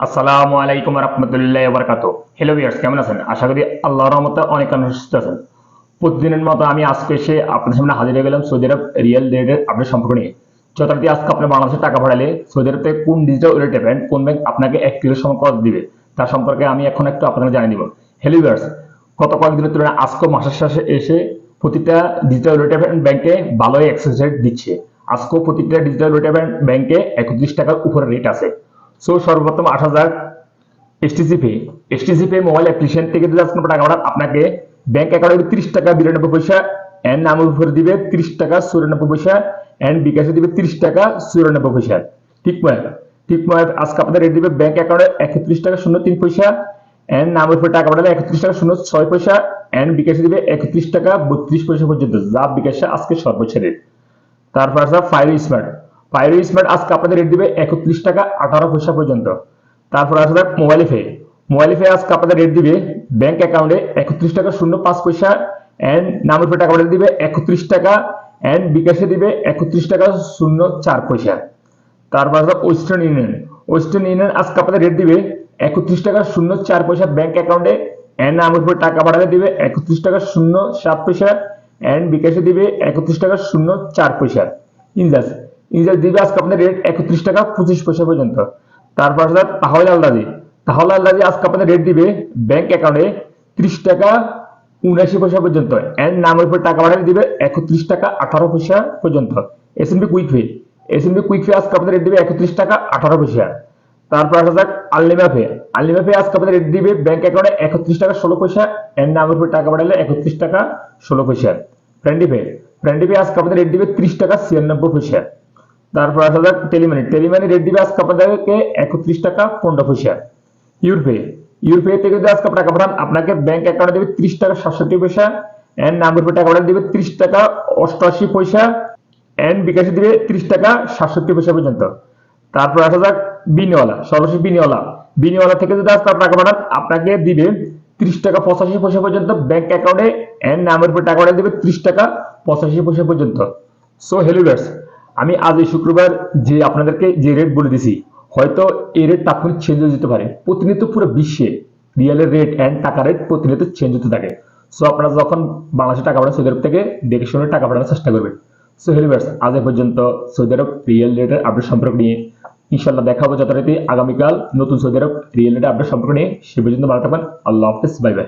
আসসালামু আলাইকুম রহমতুল্লাহ বরকাত হ্যালো ভিউয়ার্স কেমন আছেন? আশা করি আল্লাহর রহমতে অনেক সুস্থ আছেন। প্রতিদিনের মতো আমি আজকে এসে আপনাদের সামনে হাজির হয়ে গেলাম সৌদি আরব রিয়েল রেটের আপডেট সম্পর্ক নিয়ে। যথারীতি আজকে আপনি বাংলাদেশে টাকা পাঠালে সৌদি আরবে কোন ডিজিটাল ওয়ালেট পেমেন্ট কোন ব্যাংক আপনাকে এক কিলো সময় দিবে তার সম্পর্কে আমি এখন একটু আপনাকে জানিয়ে দিব। হ্যালো ভিউয়ার্স গত কয়েকদিনের তুলনায় আজকে মাসের শেষে এসে প্রতিটা ডিজিটাল ওয়ালেট পেমেন্ট ব্যাংকে ভালোই অ্যাক্সেস রেট দিচ্ছে। আজকেও প্রতিটা ডিজিটাল ওয়ালেট পেমেন্ট ব্যাংকে একত্রিশ টাকার উপরে রেট আছে। সো সর্বপ্রথম আট হাজার এসটিসি পে মোবাইল অ্যাপ্লিকেশন থেকে যদি আপনার টাকা পাঠান আপনাকে ব্যাংক অ্যাকাউন্টে তিরিশ টাকা বিরানব্বই পয়সা এন্ড নামের উপরে দিবে তিরিশ টাকা চুরানব্বই পয়সা এন্ড বিকাশে দিবে তিরিশ টাকা চুরানব্বই পয়সা। ঠিক ময় ঠিক ময় আজকে আপনাদের রেট দিবে ব্যাংক অ্যাকাউন্টে একত্রিশ টাকা শূন্য তিন পয়সা এন্ড নামের উপরে টাকা পাঠালে একত্রিশ টাকা শূন্য ছয় পয়সা এন্ড বিকাশে দিবে একত্রিশ টাকা বত্রিশ পয়সা পর্যন্ত, যা বিকাশে আজকে সর্বোচ্চ রেট তারপর আছে ফাইরো স্মার্ট ফাইরো স্মার্ট আজকে আপনাদের রেট দিবে একত্রিশ টাকা আঠারো পয়সা পর্যন্ত। তারপর আসবে মোবাইল ফে মোবাইল ফে আজকে আপনাদের রেট দিবে ব্যাংক অ্যাকাউন্টে একত্রিশ টাকা শূন্য পাঁচ পয়সা অ্যান্ড নামের উপরে টাকা পাঠাতে দিবে একত্রিশ টাকা অ্যান্ড বিকাশে দিবে একত্রিশ টাকা শূন্য চার পয়সা। তারপর আসবে ওয়েস্টার্ন ইউনিয়ন ওয়েস্টার্ন ইউনিয়ন আজকে আপনাদের রেট দিবে একত্রিশ টাকা শূন্য চার পয়সা ব্যাংক অ্যাকাউন্টে অ্যান্ড নামের উপরে টাকা পাঠাতে দিবে একত্রিশ টাকা শূন্য সাত পয়সা অ্যান্ড বিকাশে দিবে একত্রিশ টাকা শূন্য চার পয়সা। ইনজাস ইনজাস দিবে আজকে আপনাদের রেট একত্রিশ টাকা পঁচিশ পয়সা পর্যন্ত। তারপর আসলে তাহলে আলদাজি তাহলে আলদাজি আজকে আপনাদের রেট দিবে ব্যাংক অ্যাকাউন্টে ত্রিশ টাকা উনআশি পয়সা পর্যন্ত। এন্ড নামের উপর টাকা পাঠাতে দিবে একত্রিশ টাকা আঠারো পয়সা পর্যন্ত। S N B quick pay S N B quick pay আজকে আপনাদের রেট দিবে একত্রিশ টাকা আঠারো পয়সা। তারপর আসা যাক আনলিমা পে আনলিমা পে আজকে আপনাদের রেট দিবে ব্যাংক অ্যাকাউন্টে একত্রিশ টাকা ষোলো পয়সা। এন্ড নামের উপর টাকা পাঠালে একত্রিশ টাকা ষোলো পয়সা। ফ্রেন্ডি পে ফ্রেন্ডি পে আজকে আপনাদের রেট দিবে ত্রিশ টাকা ছিয়ানব্বই পয়সা। তারপর আসা যাক টেলিমানি টেলিমানি রেট দিবে আজকে আপনাদেরকে একত্রিশ টাকা পনেরো পয়সা ইউরপে ইউরপে থেকে যদি আজকে টাকা পাঠান, আপনাকে ব্যাংক অ্যাকাউন্টে দেবে ত্রিশ টাকা সাতষট্টি পয়সা এন্ড নাম্বার টাকা পাঠান দেবে ত্রিশ টাকা অষ্টআশি পয়সা এন্ড বিকাশে দিবে ত্রিশ টাকা সাতষট্টি পয়সা পর্যন্ত। তারপর আসা যাক বিনিওয়ালা সর্বশেষ বিনিওয়ালা বিনিওয়ালা থেকে যদি আজকে টাকা পাঠান, আপনাকে দিবে ত্রিশ টাকা পঁচাশি পয়সা পর্যন্ত ব্যাংক অ্যাকাউন্টে নামের উপর টাকা পাঠিয়ে দেবে ত্রিশ টাকা পঁচাশি পয়সা পর্যন্ত। সো হেলিভার্স আমি আজ এই শুক্রবার যে আপনাদেরকে যে রেট বলে দিছি, হয়তো এই রেট তাৎক্ষণিক চেঞ্জ হয়ে যেতে পারে। প্রতিনিয়ত পুরো বিশ্বে রিয়েলের রেট অ্যান্ড টাকা রেট প্রতিনিয়ত চেঞ্জ হতে থাকে। সো আপনারা যখন বাংলাদেশে টাকা পাঠান সৌদি আরব থেকে দেখে শুনে টাকা পাঠানোর চেষ্টা করবেন। সো হেলিভার্স আজ এ পর্যন্ত সৌদি আরব রিয়েল রেটের আপডেট সম্পর্ক নিয়ে ইনশাল্লাহ দেখা হবে যথারীতি আগামীকাল নতুন সৌদি আরব রিয়েল রেটের আপডেট সম্পর্ক নিয়ে। সে পর্যন্ত ভালো থাকবেন। আল্লাহ হাফিজ বাই বাই